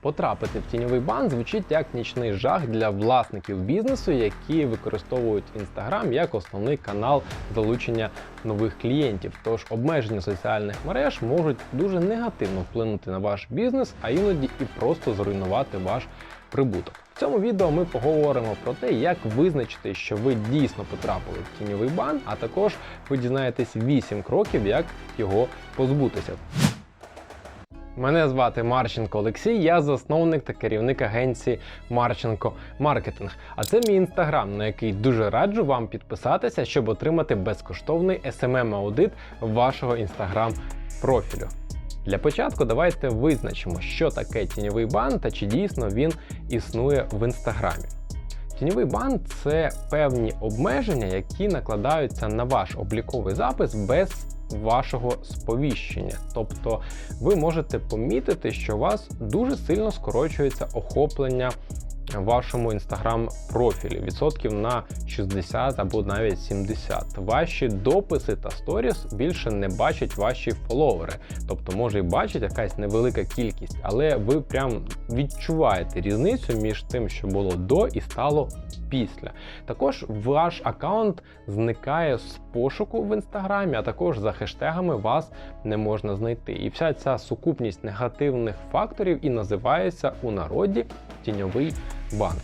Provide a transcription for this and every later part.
Потрапити в тіньовий бан звучить як нічний жах для власників бізнесу, які використовують Instagram як основний канал залучення нових клієнтів. Тож обмеження соціальних мереж можуть дуже негативно вплинути на ваш бізнес, а іноді і просто зруйнувати ваш прибуток. В цьому відео ми поговоримо про те, як визначити, що ви дійсно потрапили в тіньовий бан, а також ви дізнаєтесь 8 кроків, як його позбутися. Мене звати Марченко Олексій, я засновник та керівник агенції Марченко Маркетинг. А це мій інстаграм, на який дуже раджу вам підписатися, щоб отримати безкоштовний smm аудит вашого інстаграм профілю. Для початку давайте визначимо, що таке тіньовий бан та чи дійсно він існує в інстаграмі. Тіньовий бан це певні обмеження, які накладаються на ваш обліковий запис без вашого сповіщення. Тобто ви можете помітити, що у вас дуже сильно скорочується охоплення вашому інстаграм профілі відсотків на 60 або навіть 70. Ваші дописи та сторіс більше не бачать ваші фоловери. Тобто, може і бачить якась невелика кількість, але ви прям відчуваєте різницю між тим, що було до і стало після. Також ваш аккаунт зникає з пошуку в інстаграмі, а також за хештегами вас не можна знайти. І вся ця сукупність негативних факторів і називається у народі тіньовий бан.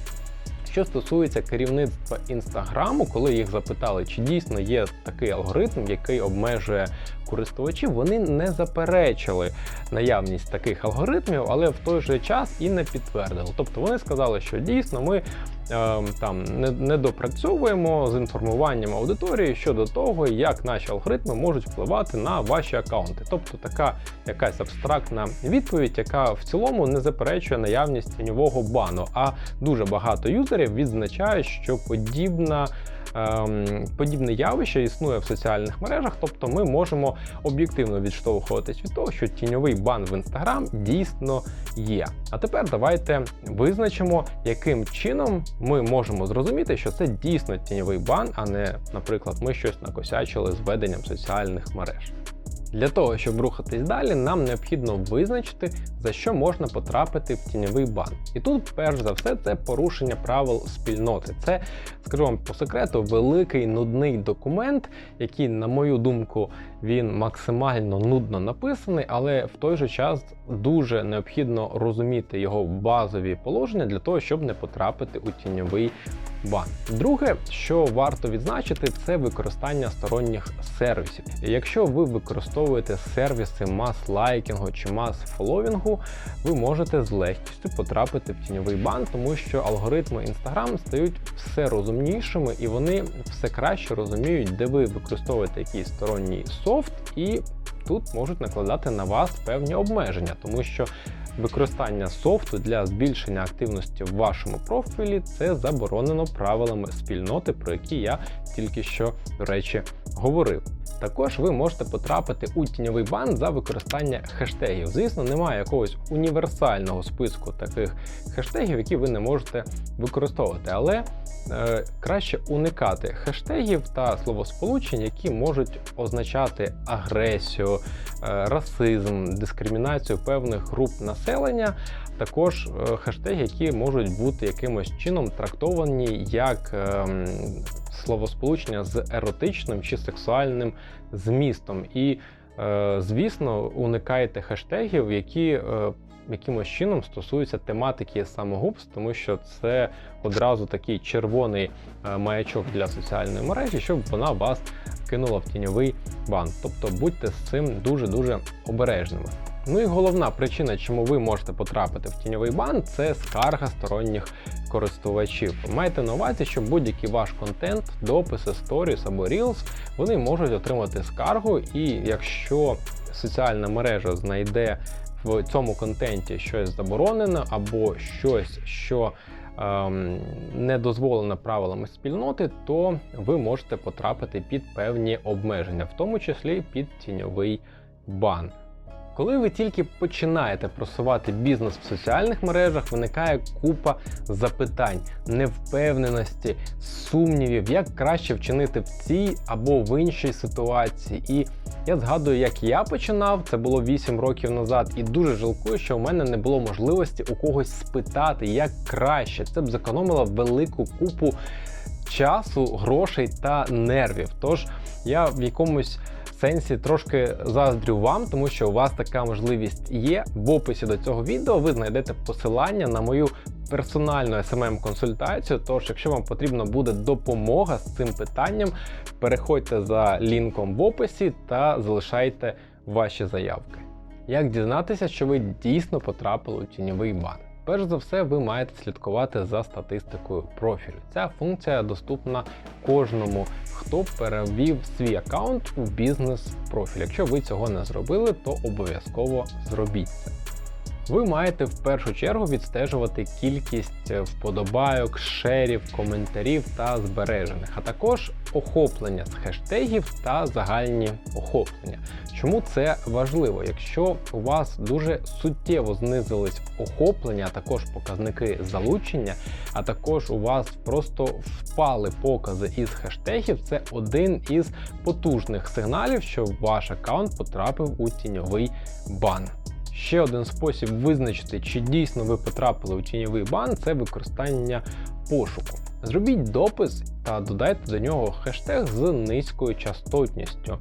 Що стосується керівництва інстаграму, коли їх запитали, чи дійсно є такий алгоритм, який обмежує користувачів, вони не заперечили наявність таких алгоритмів, але в той же час і не підтвердили. Тобто вони сказали, що дійсно ми там не, допрацьовуємо з інформуванням аудиторії щодо того, як наші алгоритми можуть впливати на ваші аккаунти. Тобто така якась абстрактна відповідь, яка в цілому не заперечує наявність тіньового бану. А дуже багато юзерів відзначають, що подібна. Ем, подібне явище існує в соціальних мережах, тобто ми можемо об'єктивно відштовхуватись від того, що тіньовий бан в Instagram дійсно є. А тепер давайте визначимо, яким чином ми можемо зрозуміти, що це дійсно тіньовий бан, а не, наприклад, ми щось накосячили з веденням соціальних мереж. Для того, щоб рухатись далі, нам необхідно визначити, за що можна потрапити в тіньовий бан. І тут, перш за все, це порушення правил спільноти. Це, скажу вам по секрету, великий нудний документ, який, на мою думку, він максимально нудно написаний, але в той же час дуже необхідно розуміти його базові положення для того, щоб не потрапити у тіньовий бан. Друге, що варто відзначити, це використання сторонніх сервісів. Якщо ви використовуєте сервіси мас-лайкінгу чи мас-фоловінгу, ви можете з легкістю потрапити в тіньовий бан, тому що алгоритми Instagram стають все розумнішими і вони все краще розуміють, де ви використовуєте якийсь сторонній софт, і тут можуть накладати на вас певні обмеження, тому що Використання софту для збільшення активності в вашому профілі це заборонено правилами спільноти, про які я тільки що, до речі, говорив. Також ви можете потрапити у тіньовий бан за використання хештегів. Звісно, немає якогось універсального списку таких хештегів, які ви не можете використовувати, але е, краще уникати хештегів та словосполучень, які можуть означати агресію, е, расизм, дискримінацію певних груп населення. Також е, хештеги, які можуть бути якимось чином трактовані як е, словосполучення з еротичним чи сексуальним змістом. І, е, звісно, уникайте хештегів, які е, якимось чином стосуються тематики самогубств, тому що це одразу такий червоний маячок для соціальної мережі, щоб вона вас кинула в тіньовий бан. Тобто будьте з цим дуже-дуже обережними. Ну і головна причина, чому ви можете потрапити в тіньовий бан, це скарга сторонніх користувачів. Майте на увазі, що будь-який ваш контент, дописи, сторіс або Reels, вони можуть отримати скаргу, і якщо соціальна мережа знайде в цьому контенті щось заборонене або щось, що ем, не дозволено правилами спільноти, то ви можете потрапити під певні обмеження, в тому числі під тіньовий бан. Коли ви тільки починаєте просувати бізнес в соціальних мережах, виникає купа запитань, невпевненості, сумнівів, як краще вчинити в цій або в іншій ситуації. І я згадую, як я починав, це було 8 років назад, і дуже жалкую, що у мене не було можливості у когось спитати, як краще. Це б зекономило велику купу часу, грошей та нервів. Тож я в якомусь сенсі трошки заздрю вам, тому що у вас така можливість є. В описі до цього відео ви знайдете посилання на мою персональну smm консультацію Тож, якщо вам потрібна буде допомога з цим питанням, переходьте за лінком в описі та залишайте ваші заявки. Як дізнатися, що ви дійсно потрапили у тіньовий бан? Перш за все, ви маєте слідкувати за статистикою профілю. Ця функція доступна кожному, хто перевів свій аккаунт у бізнес-профіль. Якщо ви цього не зробили, то обов'язково зробіть це. Ви маєте в першу чергу відстежувати кількість вподобайок, шерів, коментарів та збережених, а також охоплення з хештегів та загальні охоплення. Чому це важливо? Якщо у вас дуже суттєво знизились охоплення, а також показники залучення, а також у вас просто впали покази із хештегів, це один із потужних сигналів, що ваш аккаунт потрапив у тіньовий бан. Ще один спосіб визначити, чи дійсно ви потрапили у тіньовий бан, це використання пошуку. Зробіть допис та додайте до нього хештег з низькою частотністю.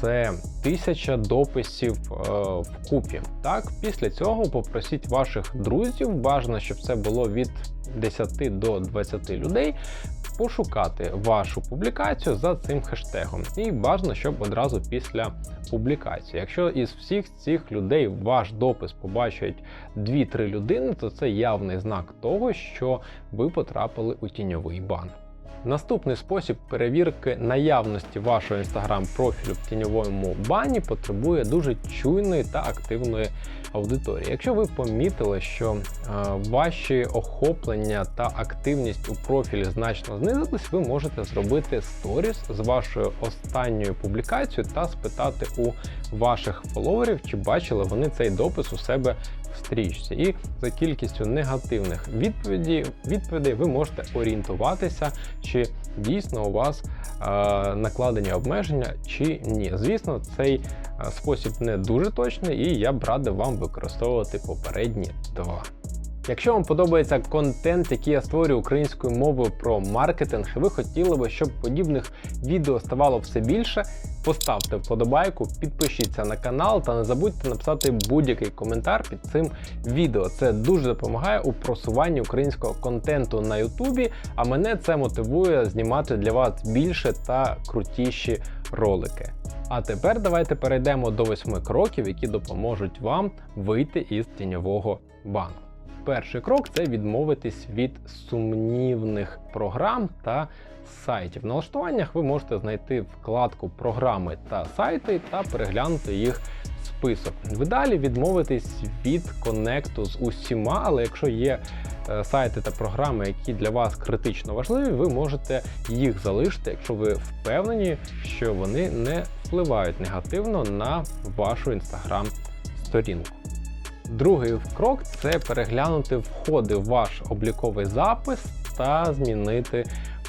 Це тисяча дописів е, в купі. Так, після цього попросіть ваших друзів, бажано, щоб це було від 10 до 20 людей, пошукати вашу публікацію за цим хештегом. І бажано, щоб одразу після публікації. Якщо із всіх цих людей ваш допис побачать 2-3 людини, то це явний знак того, що ви потрапили у тіньовий бан. Наступний спосіб перевірки наявності вашого інстаграм-профілю в тіньовому бані потребує дуже чуйної та активної аудиторії. Якщо ви помітили, що е, ваші охоплення та активність у профілі значно знизились, ви можете зробити сторіс з вашою останньою публікацією та спитати у ваших фоловерів, чи бачили вони цей допис у себе стрічці. І за кількістю негативних відповідей, відповідей ви можете орієнтуватися, чи дійсно у вас е, накладені обмеження, чи ні. Звісно, цей е, спосіб не дуже точний, і я б радив вам використовувати попередні два. Якщо вам подобається контент, який я створюю українською мовою про маркетинг, і ви хотіли би, щоб подібних відео ставало все більше, поставте вподобайку, підпишіться на канал та не забудьте написати будь-який коментар під цим відео. Це дуже допомагає у просуванні українського контенту на Ютубі, а мене це мотивує знімати для вас більше та крутіші ролики. А тепер давайте перейдемо до восьми кроків, які допоможуть вам вийти із тіньового бану. Перший крок це відмовитись від сумнівних програм та сайтів. В налаштуваннях ви можете знайти вкладку програми та сайти та переглянути їх список. Ви далі відмовитись від конекту з усіма, але якщо є е, сайти та програми, які для вас критично важливі, ви можете їх залишити, якщо ви впевнені, що вони не впливають негативно на вашу інстаграм-сторінку. Другий крок це переглянути входи в ваш обліковий запис та змінити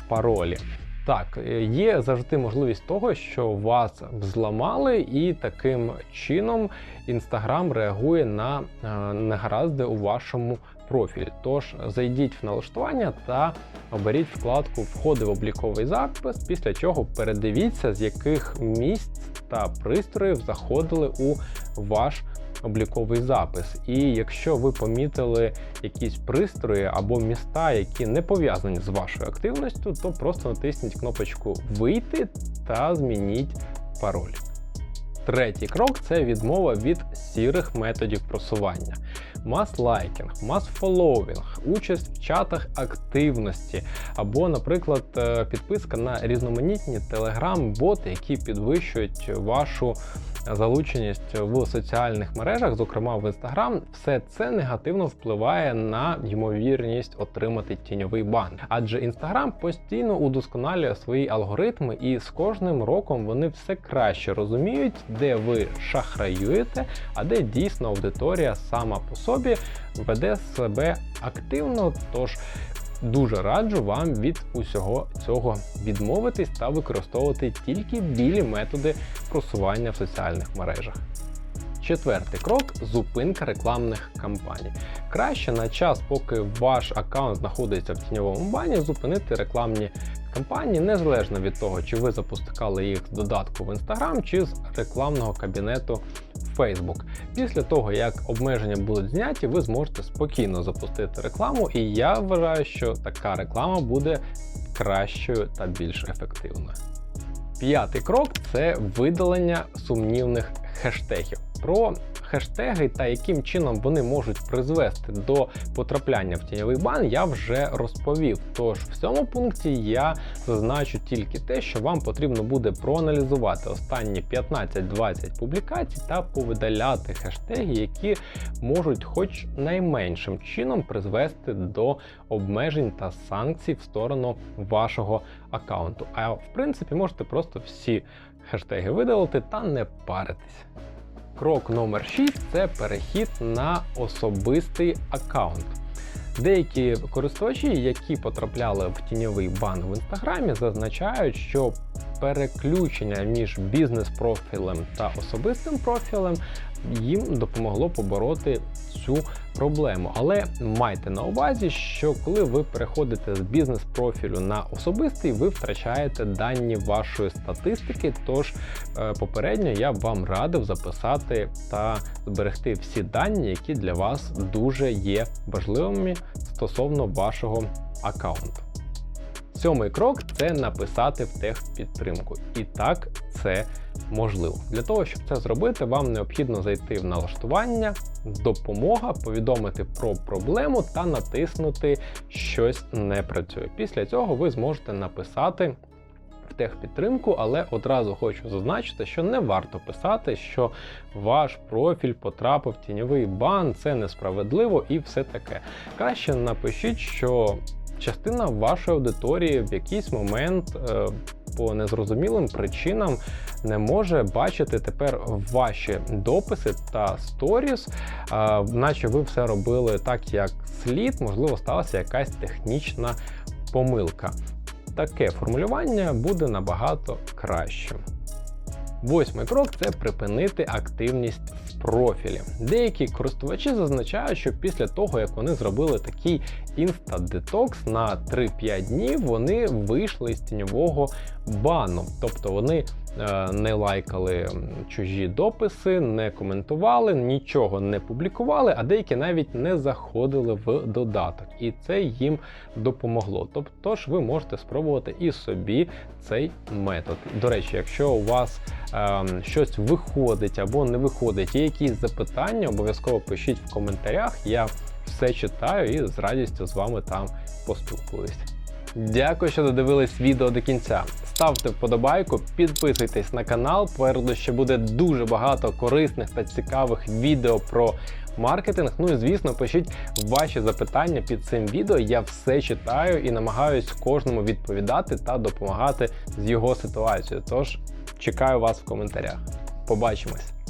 паролі. Так, є завжди можливість того, що вас взламали, і таким чином Інстаграм реагує на е, негаразди у вашому профілі. Тож зайдіть в налаштування та оберіть вкладку Входи в обліковий запис, після чого передивіться, з яких місць та пристроїв заходили у ваш обліковий запис. І якщо ви помітили якісь пристрої або міста, які не пов'язані з вашою активністю, то просто натисніть кнопочку Вийти та змініть пароль. Третій крок це відмова від сірих методів просування. Мас-лайкінг, мас-фоловінг, участь в чатах активності, або, наприклад, е, підписка на різноманітні телеграм-боти, які підвищують вашу залученість в соціальних мережах, зокрема в Instagram, все це негативно впливає на ймовірність отримати тіньовий бан. Адже Instagram постійно удосконалює свої алгоритми, і з кожним роком вони все краще розуміють, де ви шахраюєте, а де дійсно аудиторія сама по собі веде себе активно. Тож Дуже раджу вам від усього цього відмовитись та використовувати тільки білі методи просування в соціальних мережах. Четвертий крок зупинка рекламних кампаній. Краще на час, поки ваш аккаунт знаходиться в тіньовому бані, зупинити рекламні кампанії незалежно від того, чи ви запускали їх з додатку в Instagram чи з рекламного кабінету в Facebook. Після того, як обмеження будуть зняті, ви зможете спокійно запустити рекламу, і я вважаю, що така реклама буде кращою та більш ефективною. П'ятий крок це видалення сумнівних хештегів. Про хештеги та яким чином вони можуть призвести до потрапляння в тіньовий бан, я вже розповів. Тож в цьому пункті я зазначу тільки те, що вам потрібно буде проаналізувати останні 15-20 публікацій та повидаляти хештеги, які можуть, хоч найменшим чином, призвести до обмежень та санкцій в сторону вашого аккаунту. А в принципі, можете просто всі хештеги видалити та не паритись. Крок номер 6 це перехід на особистий аккаунт. Деякі користувачі, які потрапляли в тіньовий бан в інстаграмі, зазначають, що переключення між бізнес-профілем та особистим профілем їм допомогло побороти цю проблему. Але майте на увазі, що коли ви переходите з бізнес-профілю на особистий, ви втрачаєте дані вашої статистики. Тож е, попередньо я вам радив записати та зберегти всі дані, які для вас дуже є важливими стосовно вашого аккаунту. Сьомий крок це написати в техпідтримку. І так це можливо. Для того, щоб це зробити, вам необхідно зайти в налаштування, допомога, повідомити про проблему та натиснути щось не працює. Після цього ви зможете написати. В техпідтримку, але одразу хочу зазначити, що не варто писати, що ваш профіль потрапив в тіньовий бан, це несправедливо і все таке. Краще напишіть, що частина вашої аудиторії в якийсь момент е, по незрозумілим причинам не може бачити тепер ваші дописи та сторіс, наче ви все робили так, як слід, можливо, сталася якась технічна помилка. Таке формулювання буде набагато кращим. Восьмий крок це припинити активність в профілі. Деякі користувачі зазначають, що після того, як вони зробили такий інстадетокс на 3-5 днів, вони вийшли з тіньового бану. Тобто вони е, не лайкали чужі дописи, не коментували, нічого не публікували, а деякі навіть не заходили в додаток. І це їм допомогло. Тобто ж ви можете спробувати і собі цей метод. До речі, якщо у вас е, щось виходить або не виходить, є якісь запитання, обов'язково пишіть в коментарях. Я все читаю і з радістю з вами там поспілкуюсь. Дякую, що додивились відео до кінця. Ставте вподобайку, підписуйтесь на канал. Попереду ще буде дуже багато корисних та цікавих відео про маркетинг. Ну і звісно, пишіть ваші запитання під цим відео. Я все читаю і намагаюсь кожному відповідати та допомагати з його ситуацією. Тож чекаю вас в коментарях. Побачимось!